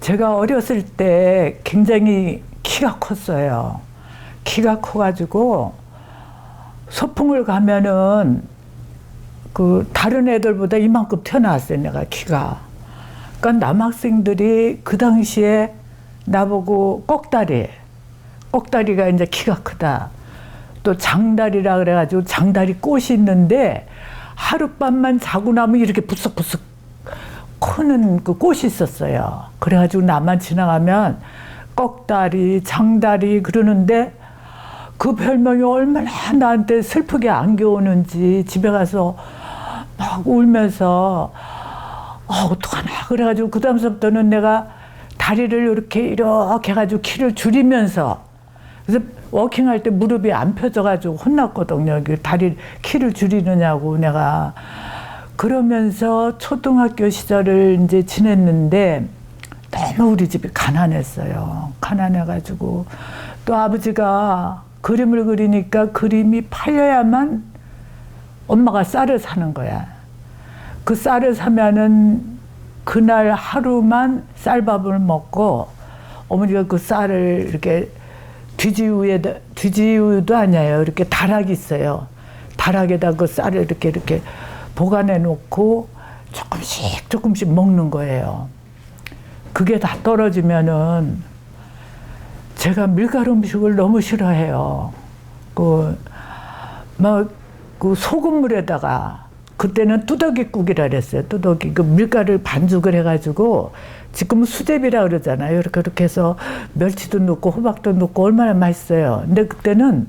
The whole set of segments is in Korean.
제가 어렸을 때 굉장히 키가 컸어요. 키가 커가지고 소풍을 가면은 그 다른 애들보다 이만큼 튀어나왔어요. 내가 키가. 그러니까 남학생들이 그 당시에 나보고 꼭다리, 꼭다리가 이제 키가 크다. 또 장다리라 그래가지고 장다리 꽃이 있는데 하룻밤만 자고 나면 이렇게 부석부석 크는 그 꽃이 있었어요. 그래가지고 나만 지나가면 꺽다리, 장다리 그러는데 그 별명이 얼마나 나한테 슬프게 안겨오는지 집에 가서 막 울면서 어, 어떡하나. 그래가지고 그 다음서부터는 내가 다리를 이렇게 이렇게 해가지고 키를 줄이면서 그래서 워킹할 때 무릎이 안 펴져가지고 혼났거든요. 여기 다리 키를 줄이느냐고 내가 그러면서 초등학교 시절을 이제 지냈는데 너무 우리 집이 가난했어요. 가난해가지고 또 아버지가 그림을 그리니까 그림이 팔려야만 엄마가 쌀을 사는 거야. 그 쌀을 사면은 그날 하루만 쌀밥을 먹고 어머니가 그 쌀을 이렇게 뒤지우에 뒤지우도 아니에요. 이렇게 다락이 있어요. 다락에다 그 쌀을 이렇게 이렇게 보관해 놓고 조금씩 조금씩 먹는 거예요. 그게 다 떨어지면은 제가 밀가루 음식을 너무 싫어해요. 그, 막, 그 소금물에다가 그때는 뚜더기국이라 그랬어요. 뚜더기. 그 밀가루를 반죽을 해가지고 지금은 수제비라 그러잖아요. 이렇게 이렇게 해서 멸치도 넣고 호박도 넣고 얼마나 맛있어요. 근데 그때는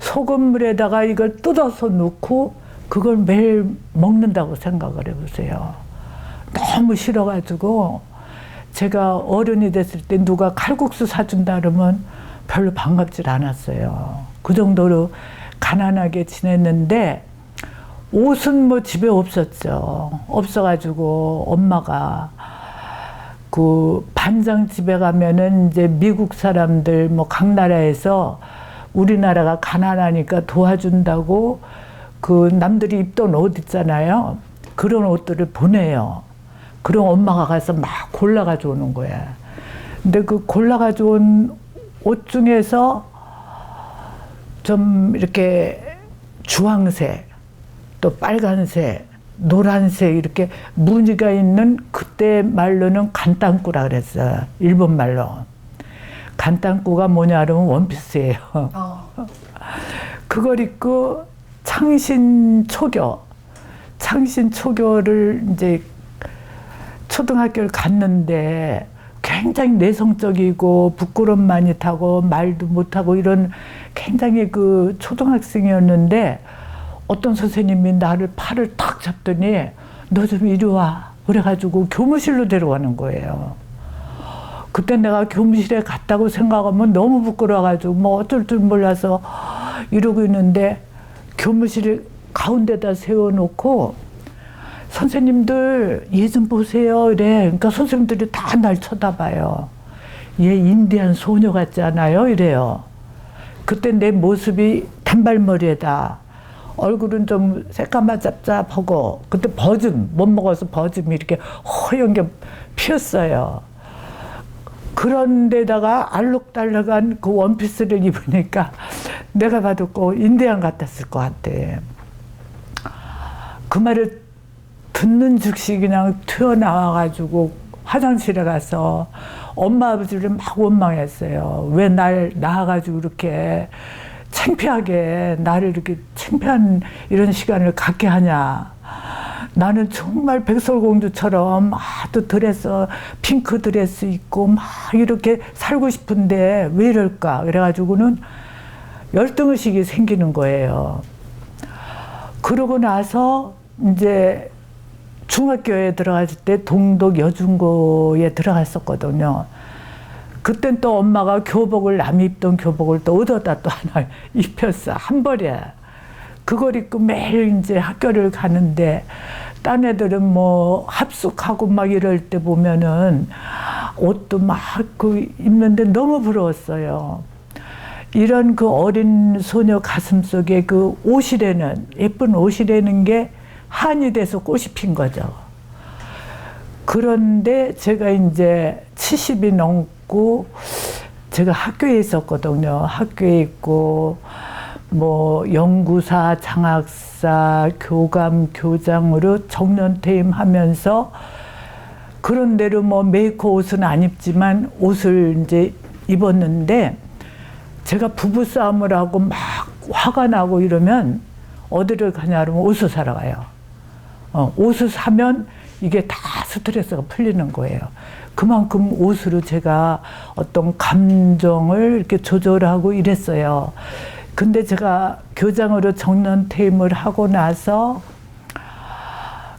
소금물에다가 이걸 뜯어서 넣고 그걸 매일 먹는다고 생각을 해보세요. 너무 싫어가지고 제가 어른이 됐을 때 누가 칼국수 사준다 그러면 별로 반갑질 않았어요. 그 정도로 가난하게 지냈는데 옷은 뭐 집에 없었죠. 없어가지고 엄마가 그 반장 집에 가면은 이제 미국 사람들 뭐 각 나라에서 우리나라가 가난하니까 도와준다고 그 남들이 입던 옷 있잖아요. 그런 옷들을 보내요. 그럼 엄마가 가서 막 골라가지고 오는 거야. 근데 그 골라가지고 온옷 중에서 좀 이렇게 주황색, 또 빨간색, 노란색 이렇게 무늬가 있는 그때 말로는 간땅꾸라 그랬어요. 일본 말로. 간땅꾸가 뭐냐 그러면 원피스예요. 어. 그걸 입고 창신 초교, 창신 초교를 이제 초등학교를 갔는데 굉장히 내성적이고 부끄럼 많이 타고 말도 못하고 이런 굉장히 그 초등학생이었는데 어떤 선생님이 나를 팔을 탁 잡더니 너 좀 이리 와. 그래가지고 교무실로 데려가는 거예요. 그때 내가 교무실에 갔다고 생각하면 너무 부끄러워가지고 뭐 어쩔 줄 몰라서 이러고 있는데 교무실 가운데다 세워놓고 선생님들 얘 좀 보세요 이래. 그러니까 선생님들이 다 날 쳐다봐요. 얘 인디안 소녀 같지 않아요? 이래요. 그때 내 모습이 단발머리에다 얼굴은 좀 새까만 짭짭하고 그때 버즘 못 먹어서 버즘이 이렇게 허연 게 피었어요. 그런데다가 알록달록한 그 원피스를 입으니까 내가 봐도 꼭 인디안 같았을 것 같아. 그 말을 듣는 즉시 그냥 튀어나와가지고 화장실에 가서 엄마 아버지를 막 원망했어요. 왜 날 낳아가지고 이렇게 창피하게 나를 이렇게 창피한 이런 시간을 갖게 하냐. 나는 정말 백설공주처럼 아또 드레스 핑크 드레스 입고 막 이렇게 살고 싶은데 왜 이럴까 그래가지고는 열등의식이 생기는 거예요. 그러고 나서 이제 중학교에 들어갔을 때 동독 여중고에 들어갔었거든요. 그땐 또 엄마가 교복을 남이 입던 교복을 또 얻어다 또 하나 입혔어 한 벌에 그걸 입고 매일 이제 학교를 가는데 딴 애들은 뭐 합숙하고 막 이럴 때 보면은 옷도 막 그 입는데 너무 부러웠어요. 이런 그 어린 소녀 가슴 속에 그 옷이라는 예쁜 옷이라는 게 한이 돼서 꽃이 핀 거죠. 그런데 제가 이제 70이 넘고 제가 학교에 있었거든요. 학교에 있고 뭐 연구사, 장학사, 교감, 교장으로 정년 퇴임 하면서 그런 대로 뭐 메이커 옷은 안 입지만 옷을 이제 입었는데 제가 부부 싸움을 하고 막 화가 나고 이러면 어디를 가냐 그러면 옷을 사러 가요. 어, 옷을 사면 이게 다 스트레스가 풀리는 거예요. 그만큼 옷으로 제가 어떤 감정을 이렇게 조절하고 이랬어요. 근데 제가 교장으로 정년 퇴임을 하고 나서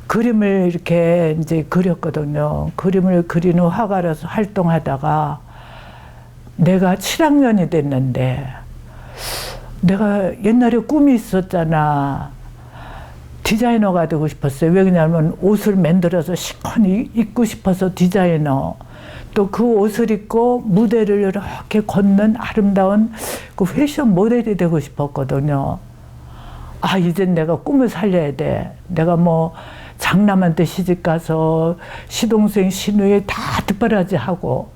그림을 이렇게 이제 그렸거든요. 그림을 그리는 화가로서 활동하다가 내가 7학년이 됐는데 내가 옛날에 꿈이 있었잖아. 디자이너가 되고 싶었어요. 왜냐하면 옷을 만들어서 시커니 입고 싶어서 디자이너. 또 그 옷을 입고 무대를 이렇게 걷는 아름다운 그 패션 모델이 되고 싶었거든요. 아, 이젠 내가 꿈을 살려야 돼. 내가 뭐 장남한테 시집 가서 시동생 시누이 다 뒷바라지 하고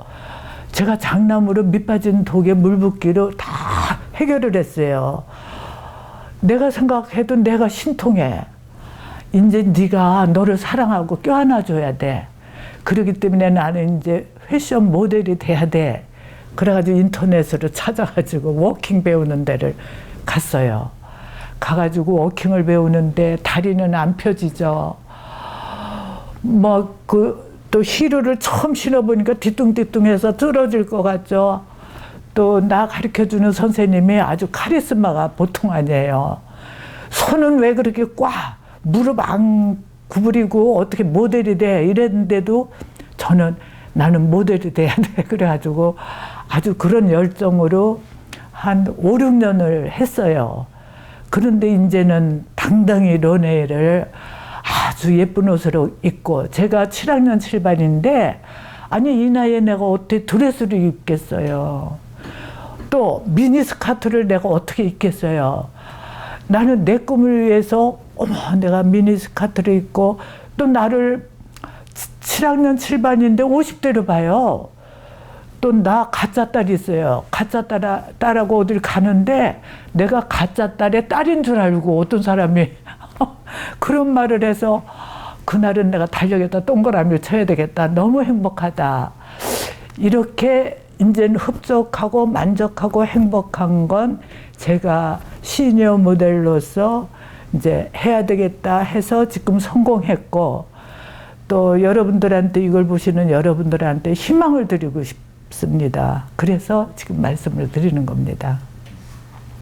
제가 장남으로 밑빠진 독에 물 붓기로 다 해결을 했어요. 내가 생각해도 내가 신통해. 이제 네가 너를 사랑하고 껴안아 줘야 돼. 그렇기 때문에 나는 이제 패션 모델이 돼야 돼. 그래가지고 인터넷으로 찾아가지고 워킹 배우는 데를 갔어요. 가가지고 워킹을 배우는데 다리는 안 펴지죠. 뭐그 또 히로를 처음 신어보니까 뒤뚱뒤뚱해서 떨어질 것 같죠. 또 나 가르쳐주는 선생님이 아주 카리스마가 보통 아니에요. 손은 왜 그렇게 꽉 무릎 안 구부리고 어떻게 모델이 돼 이랬는데도 저는 나는 모델이 돼야 돼 그래가지고 아주 그런 열정으로 한 5, 6년을 했어요. 그런데 이제는 당당히 런웨이를 아주 예쁜 옷으로 입고 제가 7학년 7반인데 아니 이 나이에 내가 어떻게 드레스를 입겠어요. 또 미니스커트를 내가 어떻게 입겠어요. 나는 내 꿈을 위해서 어머 내가 미니스커트를 입고 또 나를 7학년 7반인데 50대로 봐요. 또 나 가짜 딸이 있어요. 가짜 딸, 딸하고 어딜 가는데 내가 가짜 딸의 딸인 줄 알고 어떤 사람이 그런 말을 해서 그날은 내가 달력에다 동그라미를 쳐야 되겠다. 너무 행복하다. 이렇게 이제는 흡족하고 만족하고 행복한 건 제가 시니어 모델로서 이제 해야 되겠다 해서 지금 성공했고 또 여러분들한테 이걸 보시는 여러분들한테 희망을 드리고 싶습니다. 그래서 지금 말씀을 드리는 겁니다.